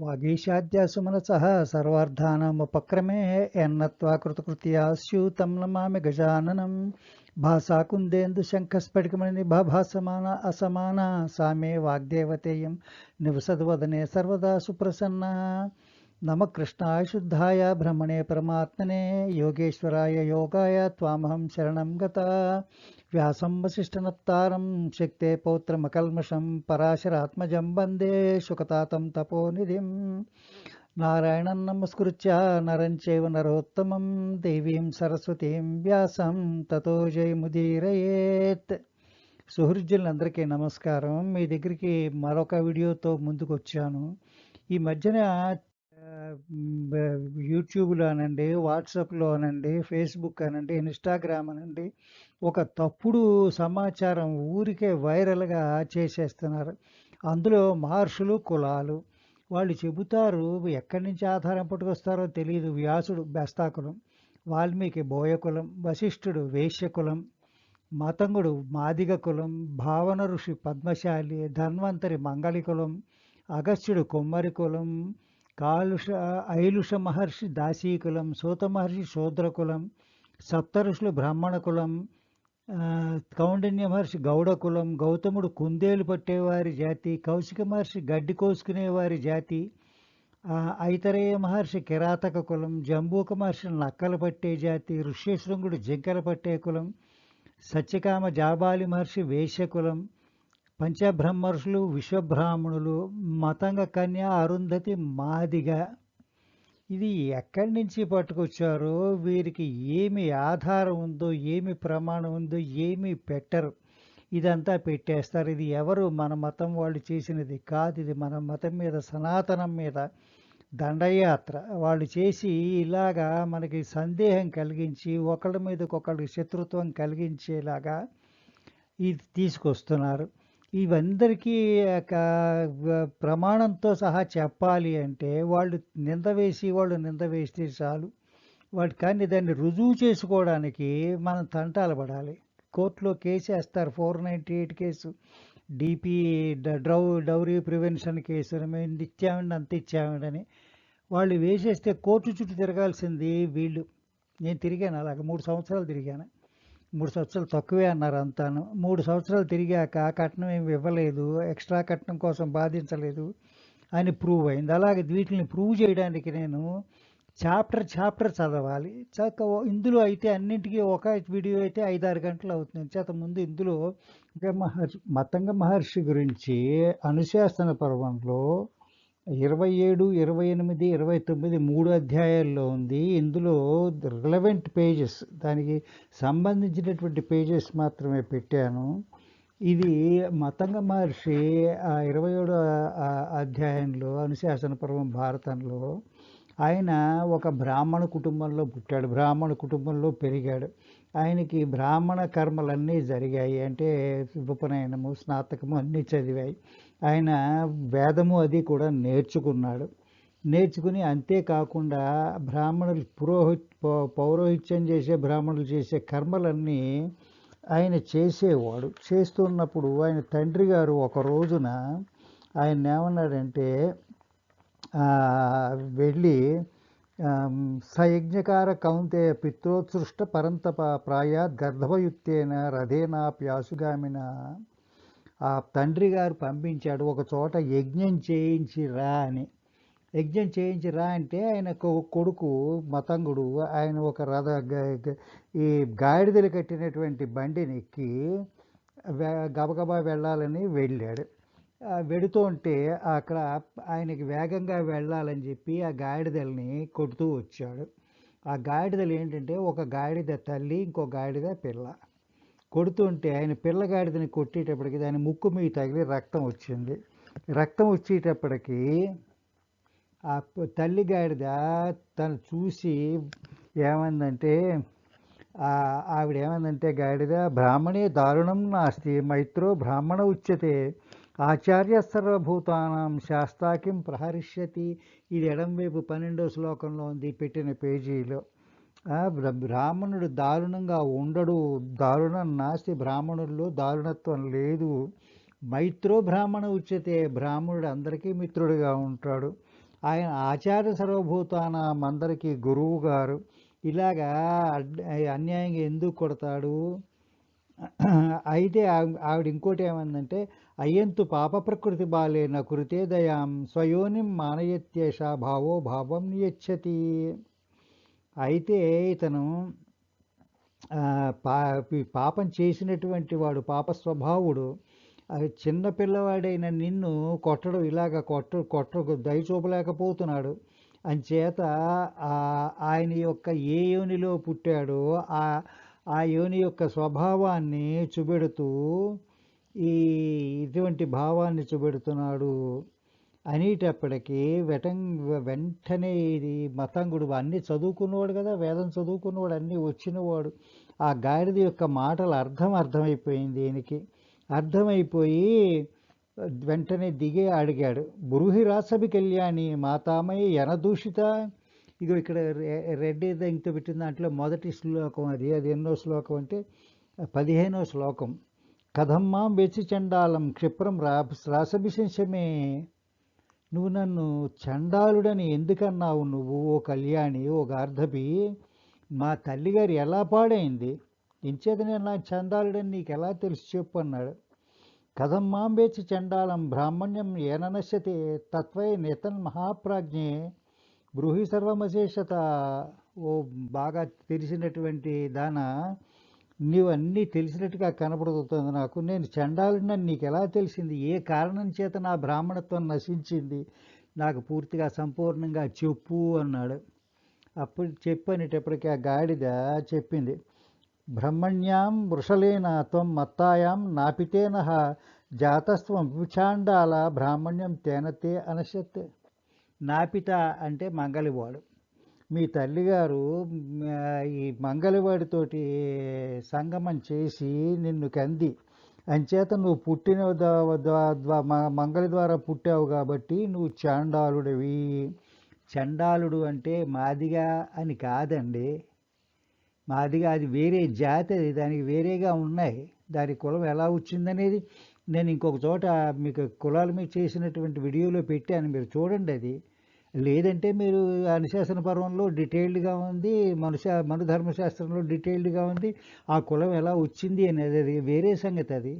వాగీశాద్యాసుమనసः సర్వార్థానాముపక్రమే యన్నత్వా కృతకృత్యా స్యూతం నమామి గజాననం భాసాకుందేందుశంఖస్ఫటికమణి భాసమాన అసమాన సామే వాగ్దేవతేయం నివసద్వదనే సర్వదా సుప్రసన్న నమ కృష్ణాయ శుద్ధాయ బ్రహ్మణే పరమాత్మనే యోగేశ్వరాయ యోగాయ త్వామహం శరణం గత. వ్యాసం వసిష్ఠనప్తారం శక్తే పౌత్రమకల్మషం పరాశరాత్మజం వందే శుకతాతం తపోనిధిం. నారాయణం నమస్కృత్య నరం చైవ నరోత్తమం దేవీం సరస్వతీం వ్యాసం తతో జయముదీరయేత్ సుహృద్యులందరికీ నమస్కారం. మీ దగ్గరికి మరొక వీడియోతో ముందుకు వచ్చాను ఈ మధ్యన యూట్యూబ్లో అనండి వాట్సాప్లో అనండి ఫేస్బుక్ అనండి ఇన్స్టాగ్రామ్ అనండి ఒక తప్పుడు సమాచారం ఊరికే వైరల్గా చేసేస్తున్నారు. అందులో మహర్షులు కులాలు వాళ్ళు చెబుతారు ఎక్కడి నుంచి ఆధారం పట్టుకొస్తారో తెలియదు వ్యాసుడు బెస్తాకులం వాల్మీకి బోయకులం వశిష్ఠుడు వేశ్యకులం మతంగుడు మాదిగ కులం భావన ఋషి పద్మశాలి ధన్వంతరి మంగళికులం అగస్త్యుడు కొమ్మరి కులం కాలుష ఐలుష మహర్షి దాసీకులం సూత మహర్షి శూద్రకులం సప్త ఋషులు బ్రాహ్మణ కులం కౌండిన్య మహర్షి గౌడ కులం గౌతముడు కుందేలు పట్టేవారి జాతి కౌశిక మహర్షి గడ్డి కోసుకునేవారి జాతి ఐతరేయ మహర్షి కిరాతక కులం జంబూక మహర్షి నక్కలు పట్టే జాతి ఋష్యశృంగుడు జింకలు పట్టే కులం సత్యకామ జాబాలి మహర్షి వేశ్య కులం పంచబ్రహ్మర్షులు విశ్వబ్రాహ్మణులు మతంగ కన్య అరుంధతి మాదిగ. ఇది ఎక్కడి నుంచి పట్టుకొచ్చారో వీరికి ఏమి ఆధారం ఉందో ఏమి ప్రమాణం ఉందో ఏమి పెట్టరు. ఇదంతా పెట్టేస్తారు. ఇది ఎవరు? మన మతం వాళ్ళు చేసినది కాదు. ఇది మన మతం మీద సనాతనం మీద దండయాత్ర. వాళ్ళు చేసి ఇలాగా మనకి సందేహం కలిగించి ఒకళ్ళ మీదకొకళ్ళకి శత్రుత్వం కలిగించేలాగా ఇది తీసుకొస్తున్నారు. ఇవందరికీ ప్రమాణంతో సహా చెప్పాలి అంటే వాళ్ళు నింద వేసి వాళ్ళు నింద వేస్తే చాలు. వాటి కానీ దాన్ని రుజువు చేసుకోవడానికి మనం తంటాలు పడాలి. కోర్టులో కేసు వేస్తారు four ninety eight case. D డ్రౌ dowry prevention case మేము ఇచ్చామండి అంత ఇచ్చామండి వాళ్ళు వేసేస్తే కోర్టు చుట్టూ తిరగాల్సింది వీళ్ళు. నేను తిరిగాను అలాగ మూడు సంవత్సరాలు తిరిగాను. మూడు సంవత్సరాలు తక్కువే అన్నారు అంతాను. మూడు సంవత్సరాలు తిరిగాక కట్నం ఏమి ఇవ్వలేదు ఎక్స్ట్రా కట్నం కోసం బాధించలేదు అని ప్రూవ్ అయింది. అలాగే వీటిని ప్రూవ్ చేయడానికి నేను చాప్టర్ చాప్టర్ చదవాలి. చక్క ఇందులో అయితే అన్నింటికీ ఒక వీడియో అయితే ఐదారు గంటలు అవుతుంది. చేత ముందు ఇందులో మహర్షి మతంగ మహర్షి గురించి అనుశాసన పర్వంలో ఇరవై ఏడు ఇరవై ఎనిమిది ఇరవై తొమ్మిది మూడు అధ్యాయాల్లో ఉంది. ఇందులో రిలవెంట్ పేజెస్ దానికి సంబంధించినటువంటి పేజెస్ మాత్రమే పెట్టాను. ఇది మతంగ మహర్షి ఆ ఇరవై ఏడో అధ్యాయంలో అనుశాసన పర్వం భారతంలో ఆయన ఒక బ్రాహ్మణ కుటుంబంలో పుట్టాడు బ్రాహ్మణ కుటుంబంలో పెరిగాడు. ఆయనకి బ్రాహ్మణ కర్మలన్నీ జరిగాయి అంటే ఉపనయనము స్నాతకము అన్నీ చదివాయి. ఆయన వేదము అది కూడా నేర్చుకున్నాడు. నేర్చుకుని అంతేకాకుండా బ్రాహ్మణులు పురోహి పౌరోహిత్యం చేసే బ్రాహ్మణులు చేసే కర్మలన్నీ ఆయన చేసేవాడు. చేస్తున్నప్పుడు ఆయన తండ్రి గారు ఒక రోజున ఆయన ఏమన్నాడంటే వెళ్ళి సయజ్ఞకార కౌంతేయ పిత్రోత్సృష్ట పరంతప ప్రాయాత్ గర్భయుక్తేన రథేనాప్యాసుగామిన ఆ తండ్రి గారు పంపించాడు ఒక చోట యజ్ఞం చేయించి రా అని. యజ్ఞం చేయించి రా అంటే ఆయన కొడుకు మతంగుడు ఆయన ఒక రథ ఈ గాడిదలు కట్టినటువంటి బండిని ఎక్కి గబగబా వెళ్ళాలని వెళ్ళాడు. వెడుతూ ఉంటే అక్కడ ఆయనకి వేగంగా వెళ్ళాలని చెప్పి ఆ గాడిదల్ని కొడుతూ వచ్చాడు. ఆ గాడిదలు ఏంటంటే ఒక గాడిద తల్లి ఇంకో గాడిద పిల్ల. కొడుతుంటే ఆయన పిల్లగాడిదని కొట్టేటప్పటికి దాని ముక్కు మీద తగిలి రక్తం వచ్చింది. రక్తం వచ్చేటప్పటికి ఆ తల్లి గాడిద తను చూసి ఏమందంటే ఆవిడ ఏమందంటే గాడిద బ్రాహ్మణే దారుణం నాస్తి మైత్రో బ్రాహ్మణ ఉచ్యతే ఆచార్య సర్వభూతానం శాస్తాకిం ప్రహరిష్యతి. ఇది ఎడం వైపు పన్నెండో శ్లోకంలో ఉంది పెట్టిన పేజీలో. బ్రాహ్మణుడు దారుణంగా ఉండడు. దారుణం నాస్తి బ్రాహ్మణుల్లో దారుణత్వం లేదు. మైత్రో బ్రాహ్మణ ఉచితే బ్రాహ్మణుడు అందరికీ మిత్రుడిగా ఉంటాడు. ఆయన ఆచార్య సర్వభూతానం అందరికీ గురువు గారు ఇలాగా అన్యాయంగా ఎందుకు కొడతాడు? అయితే ఆవిడ ఇంకోటి ఏమందంటే అయ్యంతు పాప ప్రకృతి బాలేన కృతే దయాం స్వయోనిం మానయత్యేష భావో భావం నియచ్చతి. అయితే ఇతను పా పాపం చేసినటువంటి వాడు పాప స్వభావుడు అది చిన్న పిల్లవాడైన నిన్ను కొట్టడం ఇలాగ కొట్ట కొట్ట దయచూపలేకపోతున్నాడు అంచేత ఆయన యొక్క ఏ యోనిలో పుట్టాడో ఆ ఆ యోని యొక్క స్వభావాన్ని చూపెడుతూ ఈ ఇటువంటి భావాన్ని చూపెడుతున్నాడు. అనేటప్పటికీ వెటం వెంటనే ఇది మతంగుడు అన్నీ చదువుకున్నవాడు కదా వేదం చదువుకున్నవాడు అన్నీ వచ్చినవాడు. ఆ గాడిద యొక్క మాటల అర్థం అర్థమైపోయింది దీనికి అర్థమైపోయి వెంటనే దిగే అడిగాడు బృహిరాసభి కళ్యాణి మాతామయ్య ఎనదూషిత ఇది ఇక్కడ రె- రెడ్ ఇంత పెట్టిన దాంట్లో మొదటి శ్లోకం అది అది ఎన్నో శ్లోకం అంటే పదిహేనో శ్లోకం. కథమ్మాం వెచి చండాలం క్షిప్రం రా రాసభిశంశమే నువ్వు నన్ను చండాలుడని ఎందుకన్నావు నువ్వు ఓ కళ్యాణి ఓ గార్ధపి? మా తల్లిగారు ఎలా పాడైంది? ఇంచేత నేను నా చండాలుడని నీకు ఎలా తెలుసు చెప్పు అన్నాడు. కథమ్మాంబేచి చండాలం బ్రాహ్మణ్యం ఏననశ్యతే తత్వయ నేతన్ మహాప్రాజ్ఞే. బ్రూహి సర్వమశేషత ఓ బాగా తెలిసినటువంటి దాన. నీవన్నీ తెలిసినట్టుగా కనపడుతుంది నాకు. నేను చండాలుడినని నీకు ఎలా తెలిసింది? ఏ కారణం చేత నా బ్రాహ్మణత్వం నశించింది? నాకు పూర్తిగా సంపూర్ణంగా చెప్పు అన్నాడు. అప్పుడు చెప్పనేటప్పటికీ ఆ గాడిద చెప్పింది బ్రహ్మణ్యాం వృషలేన త్వం మత్తాయాం నాపితేన జాతస్వం విచాండాల బ్రాహ్మణ్యం తేనతే అనశత్. నాపిత అంటే మంగలివాడు. మీ తల్లిగారు ఈ మంగళవాడితోటి సంగమం చేసి నిన్ను కంది. అంచేత నువ్వు పుట్టిన మంగళ ద్వారా పుట్టావు కాబట్టి నువ్వు చాండాలుడివి. చండాలుడు అంటే మాదిగా అని కాదండి. మాదిగా అది వేరే జాతి అది. దానికి వేరేగా ఉన్నాయి. దాని కులం ఎలా వచ్చిందనేది నేను ఇంకొక చోట మీకు కులాల మీద చేసినటువంటి వీడియోలో పెట్టాను. మీరు చూడండి అది. లేదంటే మీరు అనుశాసన పర్వంలో డీటెయిల్డ్గా ఉంది మనుష మను ధర్మశాస్త్రంలో డీటెయిల్డ్గా ఉంది ఆ కులం ఎలా వచ్చింది అనేది అది వేరే సంగతి అది.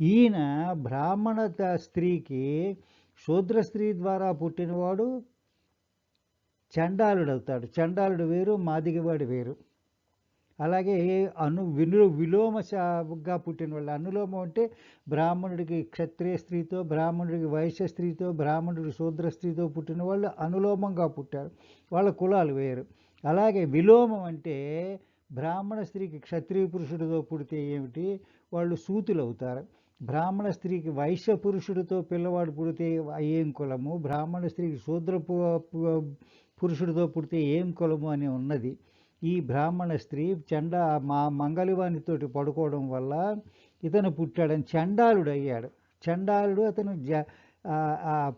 ఈయన బ్రాహ్మణ స్త్రీకి శూద్ర స్త్రీ ద్వారా పుట్టినవాడు చండాలుడు అవుతాడు చండాలుడు వేరు మాదిగవాడు వేరు. అలాగే అను విను విలోమగా పుట్టిన వాళ్ళు. అనులోమం అంటే బ్రాహ్మణుడికి క్షత్రియ స్త్రీతో బ్రాహ్మణుడికి వైశ్య స్త్రీతో బ్రాహ్మణుడికి శూద్ర స్త్రీతో పుట్టిన వాళ్ళు అనులోమంగా పుట్టారు. వాళ్ళ కులాలు వేరు. అలాగే విలోమం అంటే బ్రాహ్మణ స్త్రీకి క్షత్రియ పురుషుడితో పుడితే ఏమిటి? వాళ్ళు సూతులు అవుతారు. బ్రాహ్మణ స్త్రీకి వైశ్య పురుషుడితో పిల్లవాడు పుడితే ఏం కులము? బ్రాహ్మణ స్త్రీకి శూద్ర పు- పురుషుడితో పుడితే ఏం కులము అని ఉన్నది. ఈ బ్రాహ్మణ స్త్రీ చండ మా మంగళవాణితోటి పడుకోవడం వల్ల ఇతను పుట్టాడని చండాలుడు అయ్యాడు చండాలుడు అతను జ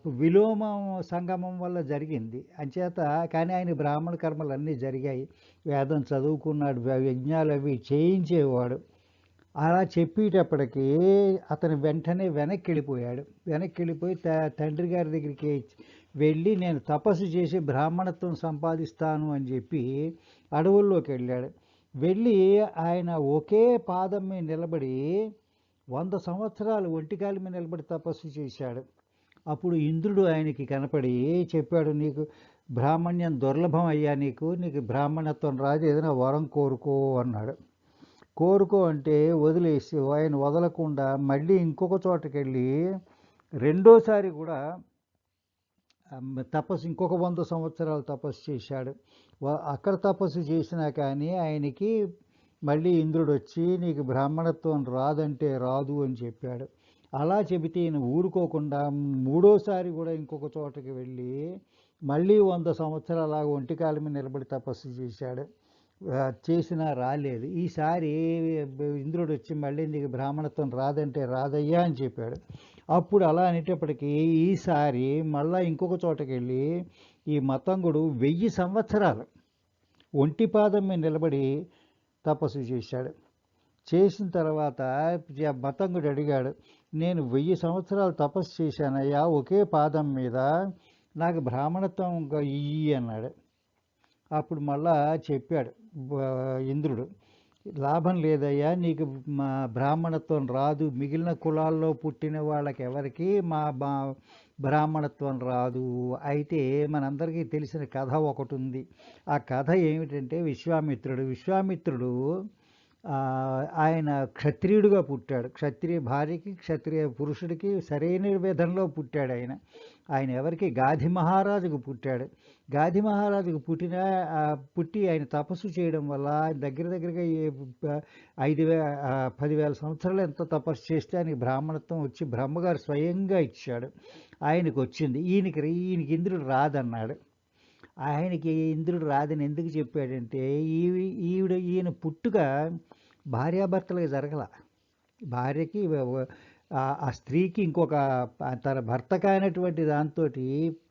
విలోమం సంగమం వల్ల జరిగింది. అంచేత కానీ ఆయన బ్రాహ్మణ కర్మలు అన్నీ జరిగాయి. వేదం చదువుకున్నాడు యజ్ఞాలు అవి చేయించేవాడు. అలా చెప్పేటప్పటికీ అతను వెంటనే వెనక్కి వెళ్ళిపోయాడు. వెనక్కి వెళ్ళిపోయి త- తండ్రి గారి దగ్గరికి వెళ్ళి నేను తపస్సు చేసి బ్రాహ్మణత్వం సంపాదిస్తాను అని చెప్పి అడవుల్లోకి వెళ్ళాడు. వెళ్ళి ఆయన ఒకే పాదం మీద నిలబడి వంద సంవత్సరాలు ఒంటికాలి మీద నిలబడి తపస్సు చేశాడు. అప్పుడు ఇంద్రుడు ఆయనకి కనపడి చెప్పాడు నీకు బ్రాహ్మణ్యం దుర్లభం అయ్యా నీకు నీకు బ్రాహ్మణత్వం రాదు ఏదైనా వరం కోరుకో అన్నాడు. కోరుకో అంటే వదిలేసి ఆయన వదలకుండా మళ్ళీ ఇంకొక చోటకి వెళ్ళి రెండోసారి కూడా తపస్సు ఇంకొక వంద సంవత్సరాలు తపస్సు చేశాడు. అక్కడ తపస్సు చేసినా కానీ ఆయనకి మళ్ళీ ఇంద్రుడు వచ్చి నీకు బ్రాహ్మణత్వం రాదంటే రాదు అని చెప్పాడు. అలా చెబితే ఈయన ఊరుకోకుండా మూడోసారి కూడా ఇంకొక చోటకి వెళ్ళి మళ్ళీ వంద సంవత్సరాల ఒంటికాల మీద నిలబడి తపస్సు చేశాడు. చేసినా రాలేదు. ఈసారి ఇంద్రుడు వచ్చి మళ్ళీ నీకు బ్రాహ్మణత్వం రాదంటే రాదయ్యా అని చెప్పాడు. అప్పుడు అలా అనేటప్పటికీ ఈసారి మళ్ళా ఇంకొక చోటకి వెళ్ళి ఈ మతంగుడు వెయ్యి సంవత్సరాలు ఒంటి పాదం మీద నిలబడి తపస్సు చేశాడు. చేసిన తర్వాత మతంగుడు అడిగాడు నేను వెయ్యి సంవత్సరాలు తపస్సు చేశానయ్యా ఒకే పాదం మీద నాకు బ్రాహ్మణత్వం ఇంకా ఇయ్యి అన్నాడు. అప్పుడు మళ్ళా చెప్పాడు ఇంద్రుడు లాభం లేదయ్యా నీకు మా బ్రాహ్మణత్వం రాదు. మిగిలిన కులాల్లో పుట్టిన వాళ్ళకి ఎవరికి మా బా బ్రాహ్మణత్వం రాదు. అయితే మనందరికీ తెలిసిన కథ ఒకటి ఉంది ఆ కథ ఏమిటంటే విశ్వామిత్రుడు. విశ్వామిత్రుడు ఆయన క్షత్రియుడిగా పుట్టాడు. క్షత్రియ భార్యకి క్షత్రియ పురుషుడికి సరైన విధంలో పుట్టాడు ఆయన. ఆయన ఎవరికి గాధి మహారాజుకు పుట్టాడు. గాది మహారాజుకు పుట్టిన పుట్టి ఆయన తపస్సు చేయడం వల్ల దగ్గర దగ్గరగా ఐదు వే పదివేల సంవత్సరాలు ఎంత తపస్సు చేస్తే ఆయనకి బ్రాహ్మణత్వం వచ్చి బ్రహ్మగారు స్వయంగా ఇచ్చాడు. ఆయనకు వచ్చింది. ఈయనకి ఈయనకి ఇంద్రుడు రాదన్నాడు. ఆయనకి ఇంద్రుడు రాదని ఎందుకు చెప్పాడంటే ఈవి ఈవిడ ఈయన పుట్టుక భార్యాభర్తలకు జరగల. భార్యకి ఆ- స్త్రీకి ఇంకొక తన భర్త కానటువంటి దాంతో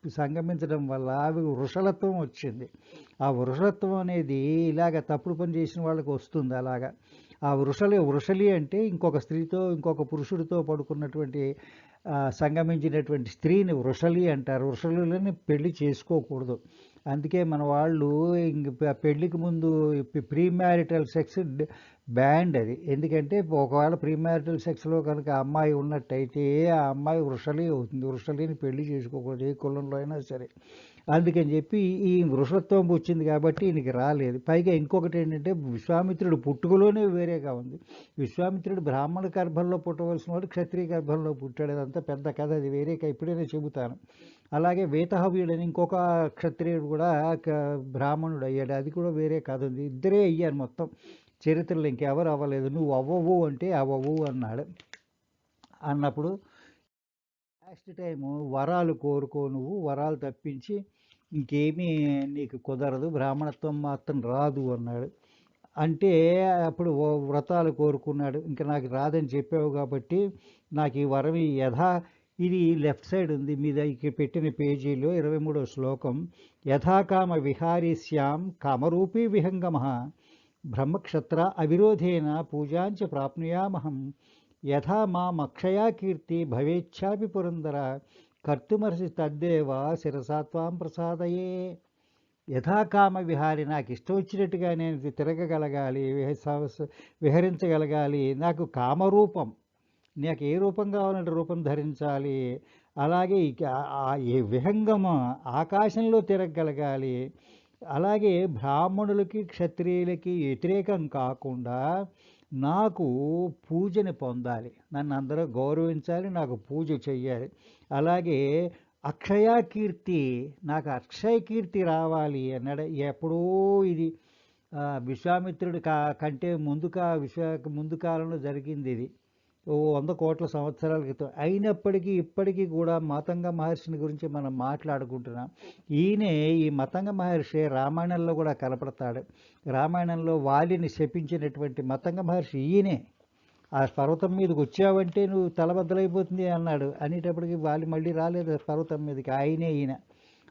సంగమించడం వల్ల అవి వృషలత్వం వచ్చింది. ఆ వృషలత్వం అనేది ఇలాగ తప్పుడు పని చేసిన వాళ్ళకి వస్తుంది అలాగా. ఆ వృషలి వృషలి అంటే ఇంకొక స్త్రీతో ఇంకొక పురుషుడితో పడుకున్నటువంటి సంగమించినటువంటి స్త్రీని వృషలి అంటారు. వృషలులని పెళ్ళి చేసుకోకూడదు. అందుకే మన వాళ్ళు ఇంక పెళ్ళికి ముందు ప్రీ మ్యారిటల్ సెక్స్ బ్యాండ్ అది. ఎందుకంటే ఒకవేళ ప్రీ మ్యారిటల్ సెక్స్లో కనుక అమ్మాయి ఉన్నట్టయితే ఆ అమ్మాయి వృషలి అవుతుంది. వృషలిని పెళ్ళి చేసుకోకూడదు. ఏ కులంలో అయినా సరే. అందుకని చెప్పి ఈ వృషత్వం వచ్చింది కాబట్టి ఈయనకి రాలేదు. పైగా ఇంకొకటి ఏంటంటే విశ్వామిత్రుడు పుట్టుకలోనే వేరేగా ఉంది. విశ్వామిత్రుడు బ్రాహ్మణ గర్భంలో పుట్టవలసిన వాడు క్షత్రియ గర్భంలో పుట్టాడు. అదంతా పెద్ద కథ. అది వేరే క- ఇప్పుడైనా చెబుతాను. అలాగే వేతహవ్యుడని ఇంకొక క్షత్రియుడు కూడా క- బ్రాహ్మణుడు అయ్యాడు. అది కూడా వేరే కథ ఉంది. ఇద్దరే అయ్యారు మొత్తం. చరిత్రలో ఇంకెవరు అవ్వలేదు. నువ్వు అవ్వవు అంటే అవ్వవు అన్నాడు. అన్నప్పుడు లాస్ట్ టైము వరాలు కోరుకో నువ్వు. వరాలు తప్పించి ఇంకేమీ నీకు కుదరదు. బ్రాహ్మణత్వం మాత్రం రాదు అన్నాడు. అంటే అప్పుడు వ్రతాలు కోరుకున్నాడు. ఇంకా నాకు రాదని చెప్పావు కాబట్టి నాకు ఈ వరం యథా ఇది లెఫ్ట్ సైడ్ ఉంది. మీద ఇక్కడ పెట్టిన పేజీలో ఇరవై మూడో శ్లోకం యథాకామ విహారీస్యాం కామరూపీ విహంగమ బ్రహ్మక్షత్ర అవిరోధేన పూజాంచ ప్రాప్నుయామహం. యథా మా మక్షయా కీర్తి భవేచ్ఛాపి పురందర. కర్తుమర్సి తద్దేవ శిరసాత్వాం ప్రసాదయే. యథాకామ విహారి నాకు ఇష్టం వచ్చినట్టుగా నేను తిరగగలగాలి విహ- విహరించగలగాలి. నాకు కామరూపం. నాకు ఏ రూపం కావాలంటే రూపం ధరించాలి. అలాగే ఇక ఏ విహంగమ ఆకాశంలో తిరగగలగాలి. అలాగే బ్రాహ్మణులకి క్షత్రియులకి వ్యతిరేకం కాకుండా నాకు పూజని పొందాలి. నన్ను అందరూ గౌరవించాలి నాకు పూజ చెయ్యాలి. అలాగే అక్షయ కీర్తి నాకు అక్షయ కీర్తి రావాలి అన్నాడు. ఎప్పుడో ఇది విశ్వామిత్రుడు విశ్వామిత్రుడి కా కంటే ముందు కా విశ్వ ముందు కాలంలో జరిగింది ఇది. ఓ వంద కోట్ల సంవత్సరాల క్రితం. అయినప్పటికీ ఇప్పటికీ కూడా మతంగ మహర్షిని గురించి మనం మాట్లాడుకుంటున్నాం. ఈయనే ఈ మతంగ మహర్షి రామాయణంలో కూడా కనపడతాడు. రామాయణంలో వాలిని శపించినటువంటి మతంగ మహర్షి ఈయనే. ఆ పర్వతం మీదకి వచ్చావంటే నువ్వు తలబద్దలైపోతుంది అన్నాడు. అనేటప్పటికి వాలి మళ్ళీ రాలేదు పర్వతం మీదకి. ఆయనే ఈయన.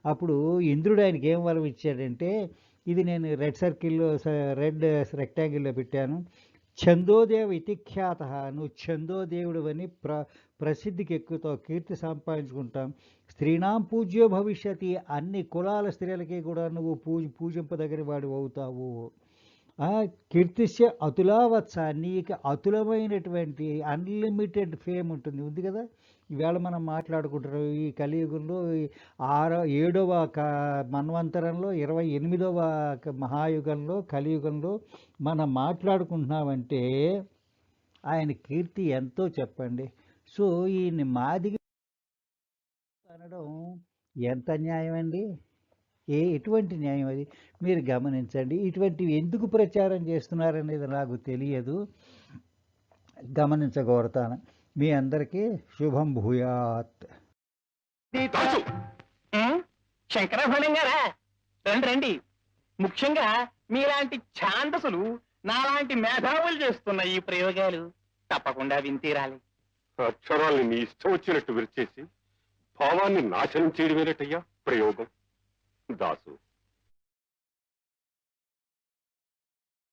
అప్పుడు ఇంద్రుడు ఆయనకి ఏం వరం ఇచ్చాడంటే ఇది నేను రెడ్ సర్కిల్లో రెడ్ రెక్టాంగిల్లో పెట్టాను. చందోదేవ ఇతిఖ్యాత నువ్వు చందోదేవుడు అని ప్ర ప్రసిద్ధికి ఎక్కుతావు కీర్తి సంపాదించుకుంటాం. స్త్రీనాం పూజ్యో భవిష్యతి అన్ని కులాల స్త్రీలకి కూడా నువ్వు పూజ పూజింపదగిన వాడు అవుతావు కీర్తిస్తే అతులావత్స నీకు అతులమైనటువంటి అన్లిమిటెడ్ ఫేమ్ ఉంటుంది. ఉంది కదా? ఈవేళ మనం మాట్లాడుకుంటున్నాం ఈ కలియుగంలో ఆరో ఏడవ క మన్వంతరంలో ఇరవై ఎనిమిదవ మహాయుగంలో కలియుగంలో మనం మాట్లాడుకుంటున్నామంటే ఆయన కీర్తి ఎంతో చెప్పండి. సో ఈయన్ని మాదిగి అనడం ఎంత న్యాయం అండి ఏ ఎటువంటి న్యాయం అది? మీరు గమనించండి. ఇటువంటివి ఎందుకు ప్రచారం చేస్తున్నారనేది నాకు తెలియదు. గమనించగోరతాను మీ అందరికీ శుభం భూయాత్? శంకరభరణం గారా? రండి రండి. ముఖ్యంగా మీలాంటి ఛాందసులు నాలాంటి మేధావులు చేస్తున్న ఈ ప్రయోగాలు తప్పకుండా వింతీరాలి అక్షరాల్ని నీ ఇష్టం వచ్చినట్టు విరిచేసి భావాన్ని నాశనం చేయడమేనటయ్యా ప్రయోగం? दासू।